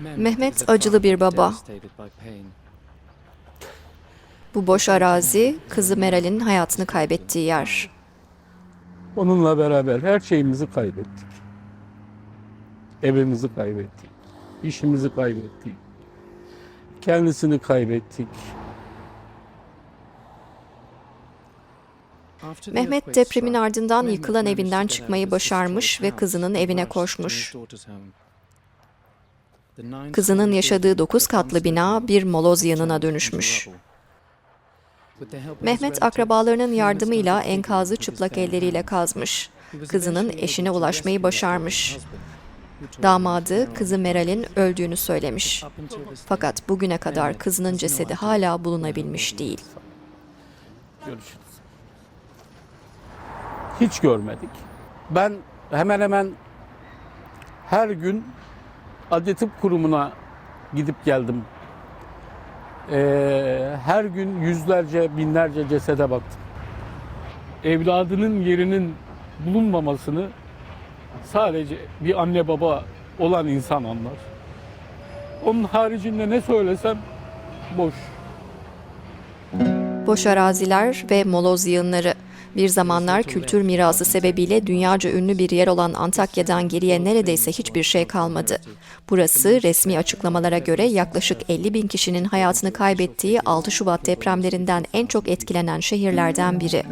Mehmet acılı bir baba. Bu boş arazi kızı Meral'in hayatını kaybettiği yer. Onunla beraber her şeyimizi kaybettik. Evimizi kaybettik. işimizi kaybettik. Kendisini kaybettik. Mehmet depremin ardından yıkılan evinden çıkmayı başarmış ve kızının evine koşmuş. Kızının yaşadığı 9 katlı bina bir moloz yanına dönüşmüş. Mehmet akrabalarının yardımıyla enkazı çıplak elleriyle kazmış. Kızının eşine ulaşmayı başarmış. Damadı kızı Meral'in öldüğünü söylemiş. Fakat bugüne kadar kızının cesedi hala bulunabilmiş değil. Hiç görmedik. Ben hemen hemen her gün Adli Tıp Kurumu'na gidip geldim. Ee, her gün yüzlerce, binlerce cesede baktım. Evladının yerinin bulunmamasını sadece bir anne baba olan insan anlar. Onun haricinde ne söylesem boş. Boş araziler ve moloz yığınları. Bir zamanlar kültür mirası sebebiyle dünyaca ünlü bir yer olan Antakya'dan geriye neredeyse hiçbir şey kalmadı. Burası resmi açıklamalara göre yaklaşık 50 bin kişinin hayatını kaybettiği 6 Şubat depremlerinden en çok etkilenen şehirlerden biri.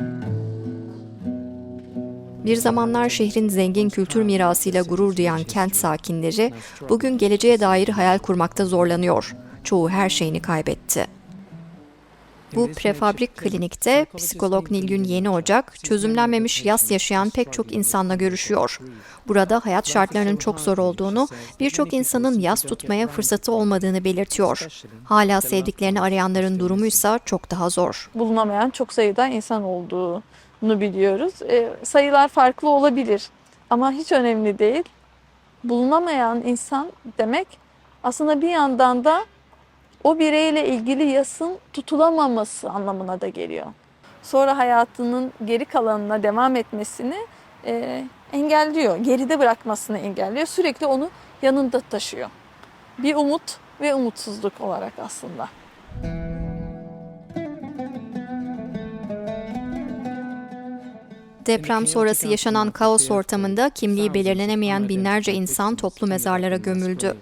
Bir zamanlar şehrin zengin kültür mirasıyla gurur duyan kent sakinleri bugün geleceğe dair hayal kurmakta zorlanıyor. Çoğu her şeyini kaybetti. Bu prefabrik klinikte psikolog Nilgün Yeni Ocak, çözümlenmemiş yas yaşayan pek çok insanla görüşüyor. Burada hayat şartlarının çok zor olduğunu, birçok insanın yas tutmaya fırsatı olmadığını belirtiyor. Hala sevdiklerini arayanların durumuysa çok daha zor. bulunamayan çok sayıda insan olduğunu biliyoruz. E, sayılar farklı olabilir ama hiç önemli değil. Bulunamayan insan demek aslında bir yandan da o bireyle ilgili yasın tutulamaması anlamına da geliyor. Sonra hayatının geri kalanına devam etmesini e, engelliyor, geride bırakmasını engelliyor. Sürekli onu yanında taşıyor. Bir umut ve umutsuzluk olarak aslında. Deprem sonrası yaşanan kaos ortamında kimliği belirlenemeyen binlerce insan toplu mezarlara gömüldü.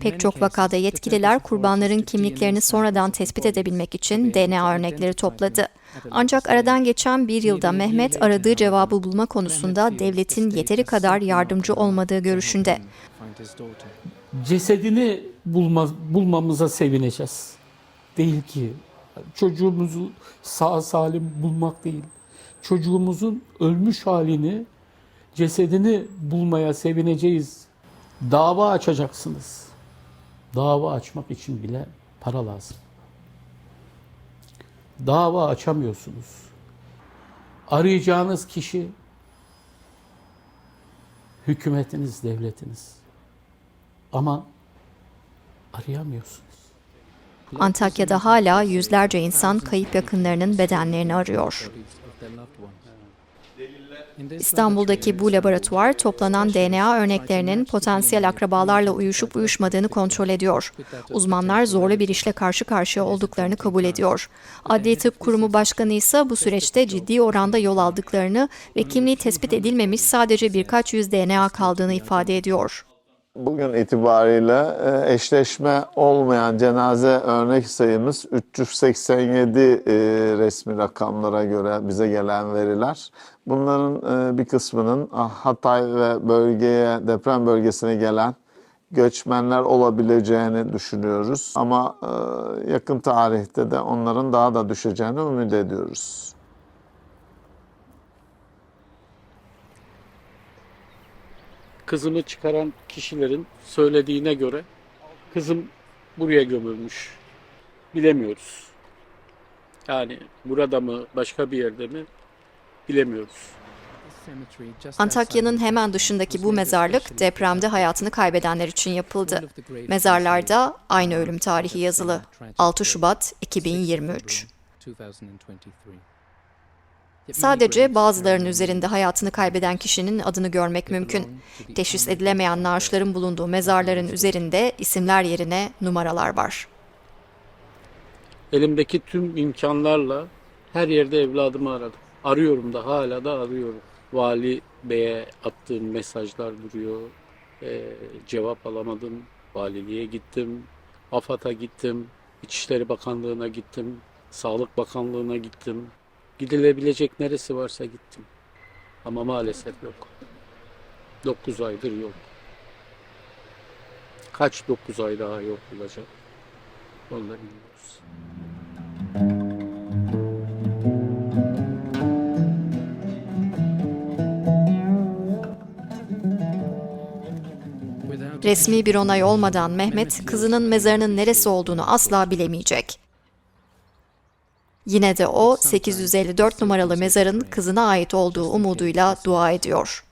Pek çok vakada yetkililer kurbanların kimliklerini sonradan tespit edebilmek için DNA örnekleri topladı. Ancak aradan geçen bir yılda Mehmet aradığı cevabı bulma konusunda devletin yeteri kadar yardımcı olmadığı görüşünde. cesedini bulma, bulmamıza sevineceğiz. Değil ki çocuğumuzu sağ salim bulmak değil. Çocuğumuzun ölmüş halini, cesedini bulmaya sevineceğiz. Dava açacaksınız. Dava açmak için bile para lazım. Dava açamıyorsunuz. Arayacağınız kişi hükümetiniz, devletiniz. Ama arayamıyorsunuz. Antakya'da hala yüzlerce insan kayıp yakınlarının bedenlerini arıyor. İstanbul'daki bu laboratuvar toplanan DNA örneklerinin potansiyel akrabalarla uyuşup uyuşmadığını kontrol ediyor. Uzmanlar zorlu bir işle karşı karşıya olduklarını kabul ediyor. Adli Tıp Kurumu Başkanı ise bu süreçte ciddi oranda yol aldıklarını ve kimliği tespit edilmemiş sadece birkaç yüz DNA kaldığını ifade ediyor. Bugün itibariyle e, eşleşme olmayan cenaze örnek sayımız 387 e, resmi rakamlara göre bize gelen veriler. Bunların e, bir kısmının ah, Hatay ve bölgeye, deprem bölgesine gelen göçmenler olabileceğini düşünüyoruz. Ama yakın tarihte de onların daha da düşeceğini ümit ediyoruz. Kızımı çıkaran kişilerin söylediğine göre kızım buraya gömülmüş. Bilemiyoruz. Yani burada mı, başka bir yerde mi bilemiyoruz. Antakya'nın hemen dışındaki bu mezarlık depremde hayatını kaybedenler için yapıldı. Mezarlarda aynı ölüm tarihi yazılı. 6 Şubat 2023. Sadece bazılarının üzerinde hayatını kaybeden kişinin adını görmek mümkün. Teşhis edilemeyen naaşların bulunduğu mezarların üzerinde isimler yerine numaralar var. Elimdeki tüm imkanlarla her yerde evladımı aradım. Arıyorum da hala da arıyorum. Vali Bey'e attığım mesajlar duruyor. Ee, cevap alamadım. Valiliğe gittim. AFAD'a gittim. İçişleri Bakanlığı'na gittim. Sağlık Bakanlığı'na gittim. Gidilebilecek neresi varsa gittim. Ama maalesef yok. 9 aydır yok. Kaç 9 ay daha yok olacak? Onu da bilmiyoruz. Resmi bir onay olmadan Mehmet, kızının mezarının neresi olduğunu asla bilemeyecek. Yine de o 854 numaralı mezarın kızına ait olduğu umuduyla dua ediyor.